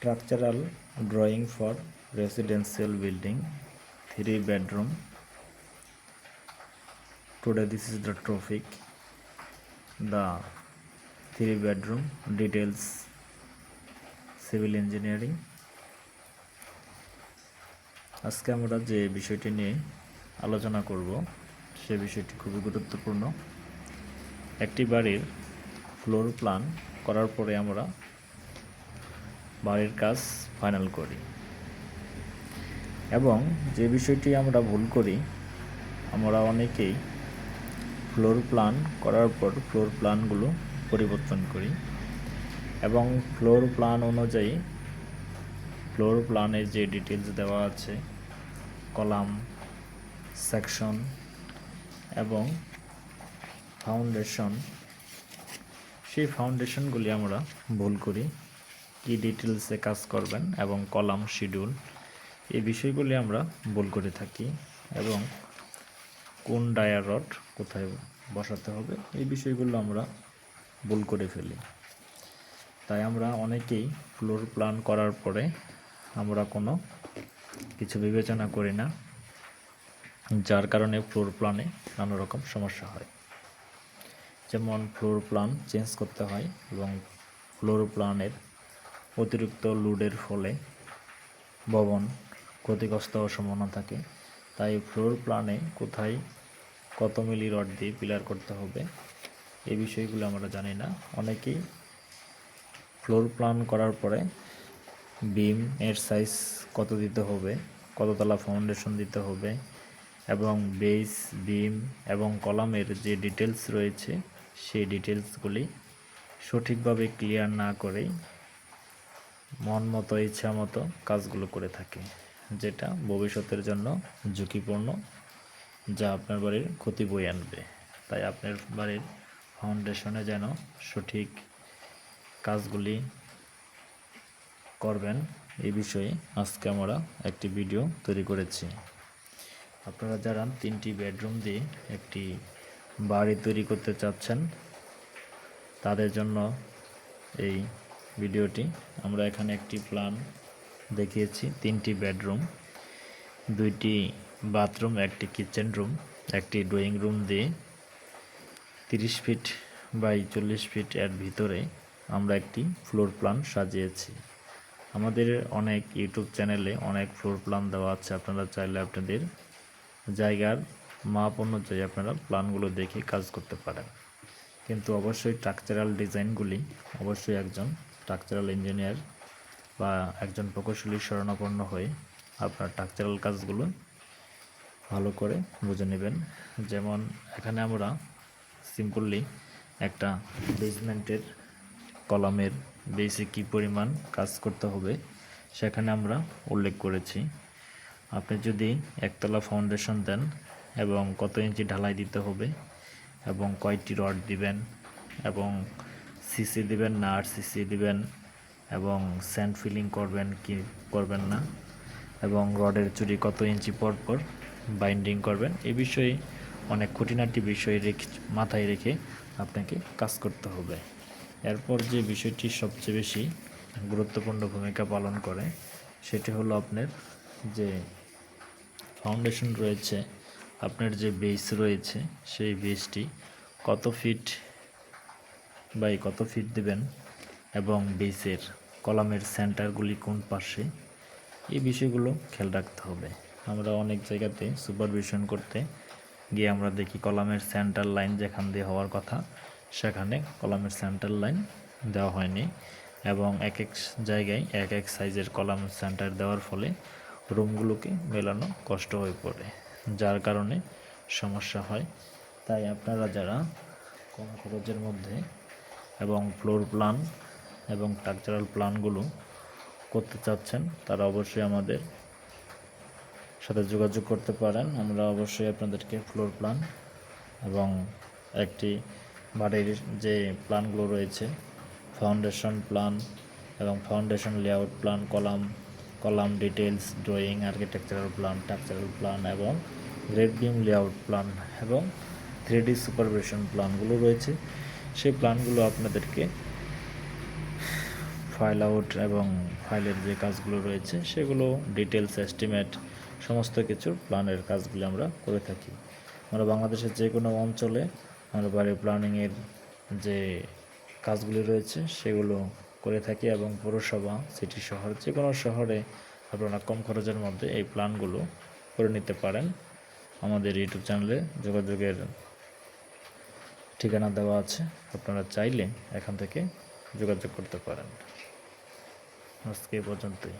structural drawing for residential building three bedroom today this is the topic the three bedroom details civil engineering আজকে আমরা যে বিষয়টি নিয়ে আলোচনা করব সে বিষয়টি খুবই গুরুত্বপূর্ণ একটি বাড়ির ফ্লোর প্ল্যান করার পরে আমরা বাড়ির কাজ ফাইনাল করি। এবং যে বিষয়টি আমরা ভুল করি, আমরা অনেকেই ফ্লোর প্ল্যান করার পর ফ্লোর প্ল্যানগুলো পরিবর্তন করি। এবং ফ্লোর প্ল্যান অনুযায়ী ফ্লোর প্ল্যানে যে ডিটেলস দেওয়া আছে কলাম সেকশন এবং ফাউন্ডেশন সেই ফাউন্ডেশনগুলি আমরা ভুল করি। কি ডিটেলসে কাজ করবেন এবং কলাম, শিডিউল, এই বিষয়গুলি আমরা ভুল করে থাকি এবং কোন ডায়ার রড কোথায় বসাতে হবে, এই বিষয়গুলো আমরা ভুল করে ফেলি। তাই আমরা অনেকেই ফ্লোর প্ল্যান করার পরে আমরা কোনো কিছু বিবেচনা করি না, যার কারণে ফ্লোর প্ল্যানে নানা রকম সমস্যা হয়। যেমন ফ্লোর প্ল্যান চেঞ্জ করতে হয় এবং ফ্লোর প্ল্যানের অতিরিক্ত লোডের ফলে ভবন ক্ষতিগ্রস্ত হওয়ার সম্ভাবনা থাকে। তাই ফ্লোর প্ল্যানে কোথায় কত মিলি রড দিয়ে পিলার করতে হবে এই বিষয়গুলো আমরা জানি না। অনেকেই ফ্লোর প্ল্যান করার পরে বিম এর সাইজ কত দিতে হবে, কততলা ফাউন্ডেশন দিতে হবে, এবং বেস বিম এবং কলামের যে ডিটেলস রয়েছে, সেই ডিটেলসগুলি সঠিকভাবে ক্লিয়ার না করেই মন মতো, ইচ্ছা মতো কাজগুলো করে থাকে, যেটা ভবিষ্যতের জন্য ঝুঁকিপূর্ণ, যা আপনার বাড়ির ক্ষতি বয়ে আনবে। তাই আপনার বাড়ির ফাউন্ডেশনে যেন সঠিক কাজগুলি করবেন, এই বিষয়ে আজকে আমরা একটি ভিডিও তৈরি করেছি। আপনারা যারা তিনটি বেডরুম দিয়ে একটি বাড়ি তৈরি করতে চাচ্ছেন, তাদের জন্য এই ভিডিওটি। আমরা এখানে একটি প্ল্যান দেখিয়েছি, তিনটি বেডরুম, দুইটি বাথরুম, একটি কিচেন রুম, একটি ড্রয়িং রুম দিয়ে তিরিশ ফিট বাই চল্লিশ ফিট এর ভিতরে আমরা একটি ফ্লোর প্ল্যান সাজিয়েছি। আমাদের অনেক ইউটিউব চ্যানেলে অনেক ফ্লোর প্ল্যান দেওয়া আছে, আপনারা চাইলে আপনাদের জায়গার মাপ অনুযায়ী আপনারা প্ল্যানগুলো দেখে কাজ করতে পারেন। কিন্তু অবশ্যই স্ট্রাকচারাল ডিজাইনগুলি অবশ্যই একজন স্ট্রাকচারাল ইঞ্জিনিয়ার বা একজন প্রকৌশলী শরণাপন্ন হয়ে আপনার স্ট্রাকচারাল কাজগুলো ভালো করে বুঝে নেবেন। যেমন এখানে আমরা সিম্পলি একটা বেসমেন্টের কলামের বেসে কী পরিমাণ কাজ করতে হবে সেখানে আমরা উল্লেখ করেছি। আপনি যদি একতলা ফাউন্ডেশন দেন এবং কত ইঞ্চি ঢালাই দিতে হবে এবং কয়টি রড দিবেন এবং সিসি দিবেন, না আর সিসি দিবেন এবং স্যান্ড ফিলিং করবেন কি করবেন না এবং রডের চুরি কত ইঞ্চি পর পর বাইন্ডিং করবেন। এই বিষয়ে অনেক খুঁটিনাটি বিষয় রেখে, মাথায় রেখে আপনাকে কাজ করতে হবে। এরপর যে বিষয়টি সবচেয়ে বেশি গুরুত্বপূর্ণ ভূমিকা পালন করে, সেটি হলো আপনার যে ফাউন্ডেশন রয়েছে, আপনার যে বেস রয়েছে, সেই বেসটি কত ফিট বাই কত ফিট দেবেন? এবং বেসের কলামের সেন্টারগুলি কোন পাশে? এই বিষয়গুলো খেয়াল রাখতে হবে। আমরা অনেক জায়গাতে সুপারভিশন করতে গিয়ে আমরা দেখি কলামের সেন্টার লাইন যেখান দিয়ে হওয়ার কথা, সেখানে কলামের সেন্টার লাইন দেওয়া হয়নি এবং এক এক জায়গায় এক এক সাইজের কলাম সেন্টার দেওয়ার ফলে রুমগুলোকে মেলানো কষ্ট হয়ে পড়ে, যার কারণে সমস্যা হয়। তাই আপনারা যারা কম খরচের মধ্যে এবং ফ্লোর প্ল্যান এবং স্ট্রাকচারাল প্ল্যানগুলো করতে চাচ্ছেন, তারা অবশ্যই আমাদের সাথে যোগাযোগ করতে পারেন। আমরা অবশ্যই আপনাদেরকে ফ্লোর প্ল্যান এবং একটি বাড়ির যে প্ল্যানগুলো রয়েছে ফাউন্ডেশন প্ল্যান এবং foundation layout plan column column details drawing architectural plan structural plan এবং গ্রেড বিম লেআউট প্ল্যান এবং থ্রি ডি সুপারভিশন প্ল্যানগুলো রয়েছে। সেই প্ল্যানগুলো আপনাদেরকে ফাইল আউট এবং ফাইলের যে কাজগুলো রয়েছে, সেগুলো ডিটেলস এস্টিমেট সমস্ত কিছুর প্ল্যানের কাজগুলো আমরা করে থাকি। আমরা বাংলাদেশের যে কোনো অঞ্চলে আমরা বাড়ির প্ল্যানিংয়ের যে কাজগুলি রয়েছে, সেগুলো করে থাকি এবং পৌরসভা সিটি শহর, যে কোনো শহরে আপনারা কম খরচের মধ্যে এই প্ল্যানগুলো করে নিতে পারেন। আমাদের ইউটিউব চ্যানেলে যোগাযোগের ঠিকানা দেওয়া আছে। আপনারা চাইলে এখান থেকে যোগাযোগ করতে পারেন। আজকে এই পর্যন্তই।